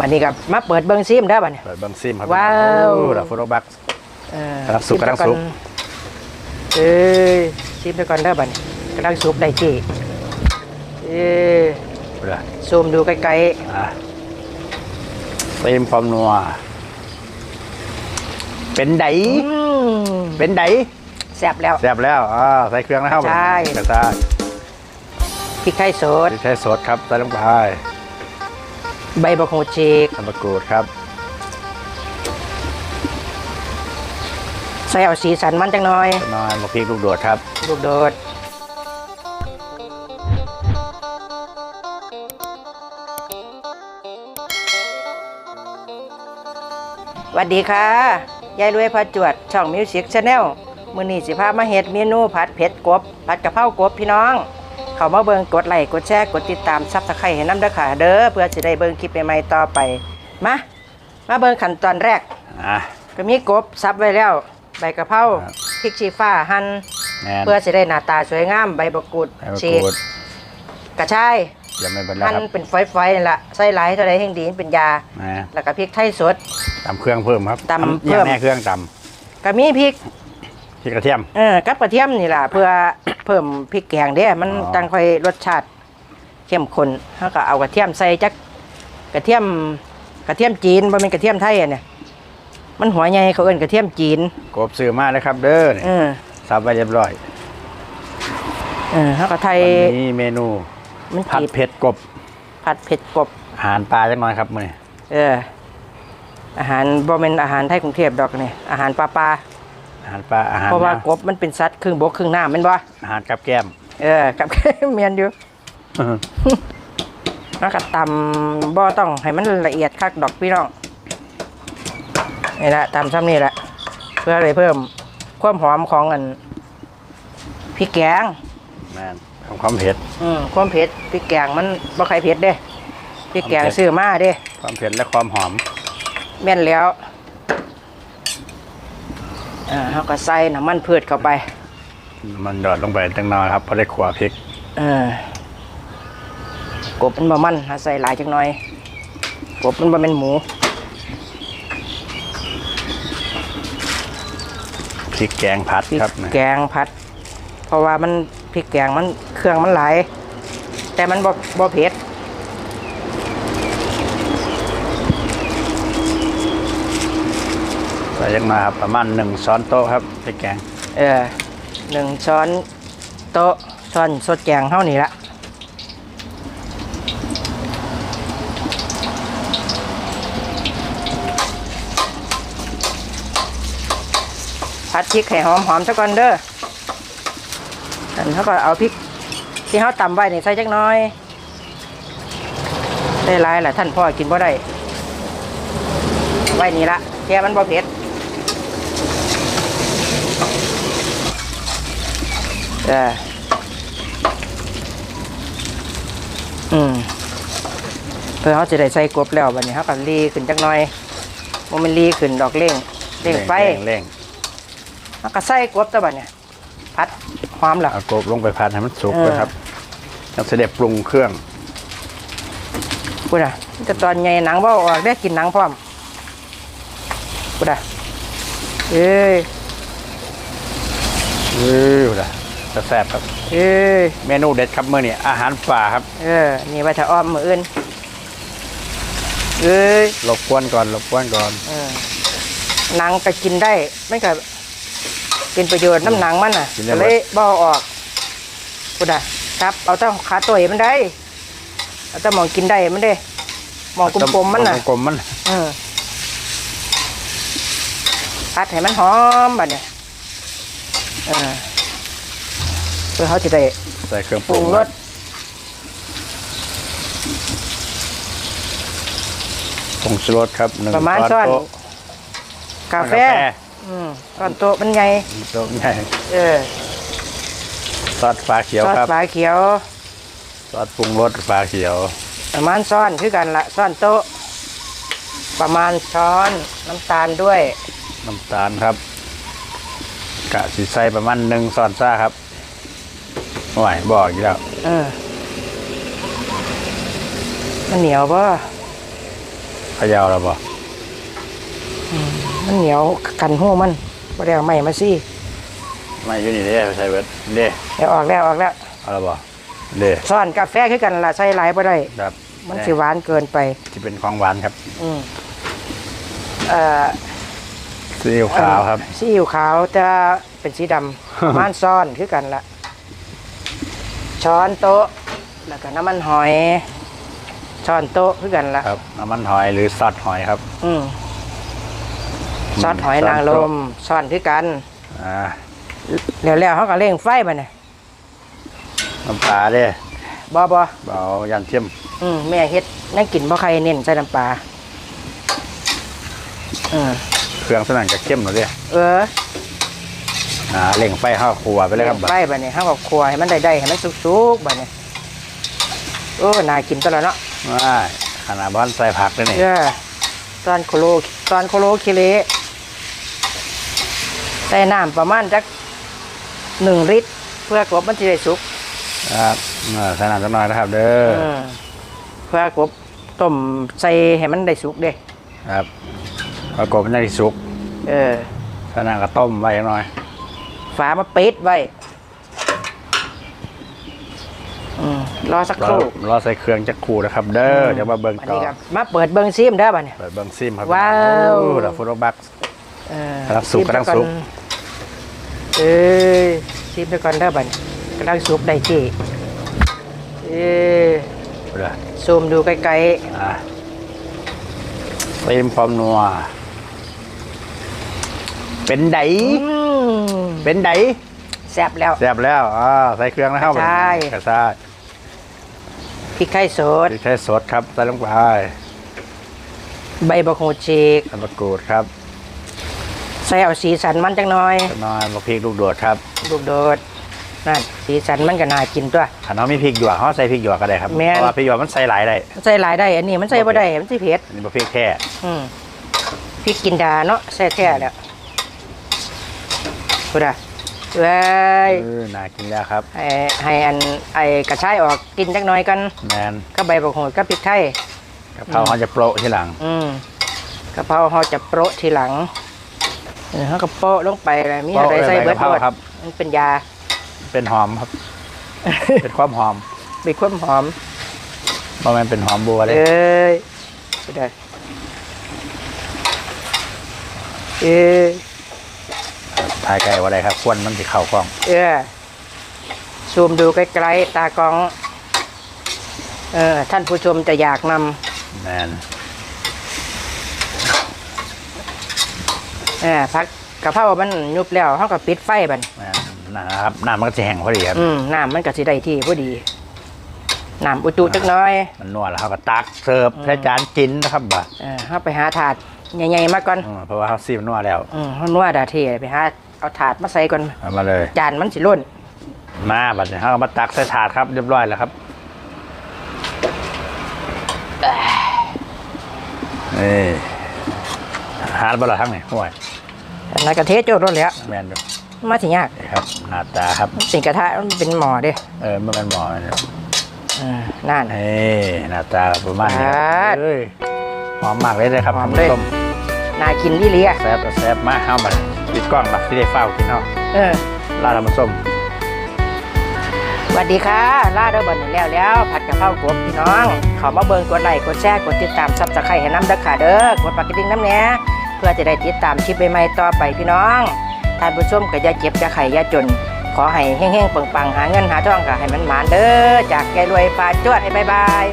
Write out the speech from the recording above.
บัดนี้กับมาเปิดเบิ้งซิมได้อบัดนี้ เปิดเบิ้งซิมครับว้าว โอ้ดอกโฟโต้บัก เออกำลังสุกซิมกำลังสุกอนเอ้ยซิมไปก่อนได้อบัดนี้กำลังสุกได้ที่เอ้ยเพื่อซูมดูไกลอะซีมความนัว เป็นไดๆอืมเป็นไดแซ่บแล้ว แซ่บแล้วอ่าใส่เครื่องนะครับใช่ กระชายพริกไทยสด พริกไทยสดครับใส่ลงไป ใบบักโฮจีกทำมะกรูดครับ ใส่เอาสีสันมันจังหน่อยน้อยมะพริกลูกโดดครับ ลูกโดดสวัสดีค่ะ ยายรวยพาจวด ช่องมิวสิกชาแนลมือนี้สิพามาเฮ็ดเมนูผัดเผ็ดกบ ผัดกะเพรากบพี่น้อง เข้ามาเบิ่งกดไลค์กดแชร์กดติดตามซับสไครต์ให้น้ำเด้อค่ะ เด้อเพื่อจะได้เบิ่งคลิปใหม่ๆต่อไปมามาเบิ่งขั้นตอนแรก อะ ก็มีกบซับไว้แล้ว ใบกะเพราครับพริกชี้ฟ้าหั่นแน่น เพื่อจะได้หน้าตาสวยงามใบบักกูดใส่มะฉีกกรูดกระชายยังไม่เป็นไรหั่นครับเป็นฝอยๆนี่แหละใส่หลายเท่าไรแห่งดีเป็นยา นะแล้วก็พริกไทยสด ตำเครื่องเพิ่มครับตำเพิ่มยังแม่เครื่องตก็มีพริกำ พริกกระเทียม เออกับกระเทียมนี่แหละเพื่อ เพิ่มพริกแกงเด้มันอ๋อ จังค่อยรสชาติเข้มข้นแล้วก็เอากระเทียมใส่จักกระเทียมกระเทียมจีนบ่เป็นกระเทียมไทยอะเนี่ยมันหัวใหญ่เขาเอิ้นกระเทียมจีนกบซื้อมาเลยครับ เด้อนี่เออสับไว้เรียบร้อยเออแล้วก็ไทยวันนี้เมนูมันผัดจีบเผ็ดกบผัดเผ็ดกบ อาหารปลาจังหน่อยครับมื้อนี้เอออาหารบ่เป็นอาหารไทยกรุงเทพดอกนี่อาหารปลาปลา อาหารปลาอาหารเพราะว่าน้ำกบมันเป็นสัตว์ครึ่งบกครึ่งน้ำแม่นบ่อาหารกับแก้มเออกับ เมียนอยู่แล้วก็ตำบ่ต้องให้มันละเอียดคักดอกพี่น้องนี่ละตำซ้ำนี่แหละเพื่ออะไรเพิ่มความหอมของอันพริกแกงแม่นทำความเผ็ดอืมความเผ็ดพริกแกงมันบ่ใครเผ็ดเด้พริกแกงความเผ็ดซื้อมาเด้ความเผ็ดและความหอม แม่นแล้ว อ่าเขาก็ใส่น้ำมันพืชเข้าไป มันหยอดลงไปจังหน่อยครับเพราะได้ขัวพริกเออกบมันบะมันหาใส่หลายจังหน่อย กบมันบะเป็นหมูพริกแกงผัดพริกครับนี่แกงผัด เพราะว่ามันพริกแกงมันเครื่องมันหลายแต่มันบ่บ่เผ็ด ใส่ยังมาครับประมาณหนึ่งช้อนโต๊ะครับพริกแกงเออหนึ่งช้อนโต๊ะช้อนสดแกงเท่านี้ละผัดพริกให้หอมหอมๆซะก่อนเด้ออันเขาก็เอาพริกที่เขาตำไว้นี่ใส่จักน้อย ได้หลายแหละท่านพ่อกินบ่ได้ไว้นี่ละแค่มันบ่เผ็ด เอออืมเพื่อเขาจะได้ใส่กบแล้วบัดนี้เขาก็รีขึ้นจักหน่อยมันมันรีขึ้นดอกเล่งเล่งไฟเร่งเร่งเขาก็ใส่กบตัวบัดเนี่ยพัดหอมแล้วเอากบลงไปผัดให้มันสุกเออนะครับแล้วเสด็จปรุงเครื่องกูน่ะมันจะตอนใหญ่หนังบ่ออกได้กินหนังพร้อมกูน่ะเอ้ยเออละจะ แซ่บครับ เอ้ยเมนูเด็ดครับมื้อนี้อาหารป่าครับ เออ นี่ไว้ถ้าอ้อมมืออื่น เอ้ยรบกวนก่อนรบกวนก่อนเออหนังก็กินได้ไม่ก็เป็นประโยชน์น้ำหนังมันน่ะก็เลยบ่เอาออกกูด่ะครับ เอาแต่ขาตัวมันได้ เอาแต่หมองกินได้มันได้หมองกลมๆมันน่ะ กลมๆมันเออพัดให้มันหอมบัดเนี่ยเออเพื่อเขาจะได้ใส่เครื่องปปรุรุงงรสผงชูรสครับหนึ่งประมาณช้อนโต๊ะกาแฟอืมก้อนโตะมันใหญ่โต๊ะใหญ่เออซอสฟ้าเขียวซอสครับฝาเขียว ซอสปรุงรสฟ้าเขียว ประมาณช้อนคือกันละช้อนโต๊ะ ประมาณช้อนน้ำตาลด้วยน้ำตาลครับ กะสีใส่ประมาณหนึ่งช้อนซ่าครับ ไหวบอกอีกแล้วเออ มันเหนียวป่ะเขยาวแล้วบ่มันเหนียวกันหูมันบ่ได้เอาไม้มาซี่ไม่อยู่นี่เด้ใส่เบิดเด้เดี๋ยวออกแล้วออกแล้วเอาแล้วบ่เด้ซ่อนกาแฟคือกันล่ะใส่หลายบ่ได้ ครับมันสิหวานเกินไป ที่เป็นของหวานครับ อืมเอ่อซีอิ๊วขาวครับ ซีอิ๊วขาวจะเป็นสีดำประมาณซ่อนคือกันละ ช้อนโต๊ะ แล้วก็น้ำมันหอย ช้อนโต๊ะคือกันละครับน้ำมันหอยหรือซอสหอยครับ อืมซอสหอยนางรมซ่อนคือกันอ่าแล้วแล้วเขาก็เร่งไฟมาเนี่ยน้ำปลาเด้บอบอเบายันเทียมอืมแม่เฮ็ดนั่งกินบ่ใครเน้นใส่น้ำปลาอืมเครื่องสนั่นกับเข้มหน่อยเด้เออ อ่าเล่งไฟข้าวครัวไปเลยครับไฟบัดนี้เขาก็ครัวให้มันได้ได้ให้มันสุกๆบัดนี้โอ้น่ากินตวละเนาะว้ายขนาดบ้านใส่ผักเลยนี่เออตอนโคโลตอนโคโลคิเลใส่น้ำประมาณจักหนึ่งลิตร เพื่อกบมันจะได้สุกครับอ่าใส่น้ำสักหน่อยนะครับ เด้ออมเพื่อกบต้มใส่ให้มันได้สุกเด้ครับประกบมันจะสุกเออ ใส่น้ำก็ต้มไว้หน่อย ฝามาปิดไว้อืมรอสักครอรู่รอใส่เครื่องจักครูนะครับ เด้อเดี๋ยวมาเบิ่งอันต่อนี้ครับมาเปิดเบิ้งซิมเด้อบัดนี้เปิดเบิ่งซิมครับว้าวโอ้ดับฟุตบัก เออกำลังสุกซิมกำลังสุกไปอนเอ้ยซิมไปก่อนเด้อบัดนี้กำลังสุกได้ที่เอ้ยเด้อซูมดูไกลอ่าเต็มความนัว เป็นไดๆอืมเป็นไดแซ่บแล้ว แซ่บแล้วอ่าใส่เครื่องนะครับใช่กระชายพริกไทยสดพริกไทยสดครับใส่ลงไปใบบักโหดฉีกน้ำมะกรูดครับใส่เอาสีสันมันจังหน่อยจะน้อยมะพริกลูกโดดครับลูกโดดนั่นสีสันมันก็น่ากินตัว ถ้าน้องมีพริกหยวกเขาใส่พริกหยวกก็ได้ครับแม่น เพราะว่าพริกหยวกมันใส่หลายได้ใส่หลายได้ อันนี้มันใส่บ่ได้มันสิเผ็ดอันนี้มะพริกแค่อืมพริกกินดาเนาะใส่แท้แล้ว พูดอะเว้ยเออน่ากินแล้วครับให้ให้อันไอกระชายออกกินจักหน่อยกันแมนก็ใบบักโหดก็พริกไทยกับเขาเขาจะโปะที่หลัง อืมกะเพราเราจะโปะทีหลังเออเขาก็โปะลงไปเลยมีอะไรโปะเลยใส่เบิดใบกะเพราหมดครับมันเป็นยา เป็นหอมครับ เป็นความหอมเป็นความหอมเพราะมันเป็นหอมบัวเลยเอ้ยไม่ได้เอ้ย ทายไก่ว่าไรครับควนมันจะเข้ากล้อง เออซูมดูไกลๆตากล้อง เออ ท่านผู้ชมจะอยากนแมนำเออพักกะเพรามันยุบแล้วเขาก็ปิดไฟบันแมนนะครับน้ำมันก็จะแห้งพอดีครับอืมน้ำมันก็สิได้ที่พอดีน้ำอุจุจักหน้อย มันนวดแล้วเขาก็ตักเสิร์ฟใช้จานกินนะครับบ่าเออเขาไปหาถาดใหญ่ๆมาก่อนอืมเพราะว่าเขาซีมนนวดแล้วอืมเขานวดดาเทไปหา เอาถาดมาใส่ก่อนเอามาเลย จานมันสิล้นมาบัดนี้เขาก็มาตักใส่ถาดครับเรียบร้อยแล้วครับนี่หาดบลาทั้งนี่ห่วยอันนั้นกระเทศโจดรถแล้วแมนดูมาถึงยากครับหน้าตาครับสิงกระทะมันเป็นหมอเด้เออมันเป็นหมอเนี่ยเออนั่นเฮ้หน้าตาประมาณนี้ครับเอ้ยหอมมากเลยเลยครับหอมเลยต้มน่ากินที่เลียแซ่บแซ่บมากเข้ามาปิด กล้องหลับที่ได้เฝ้ากินเนาะเออลาดน้ำส้มสวัสดีค่ะล่าเดอร์บอลแล้วแล้วผัดกะเพรากบพี่น้องเขามาเบิ่งกดไลค์กดแชร์กดติดตามซับสไครต์ให้น้ำเด้อค่ะเด้อกดปากกระดิ่งน้ำแหน่เพื่อจะได้ติดตามคลิปใหม่ๆต่อไปพี่น้องท่านผู้ชมก็อย่าเจ็บอย่าไข้อย่าจน ขอให้แห้งๆปังๆหาเงินหาทองก็ให้มันหมานเด้อจากแกรวยปลาจวดให้บายบาย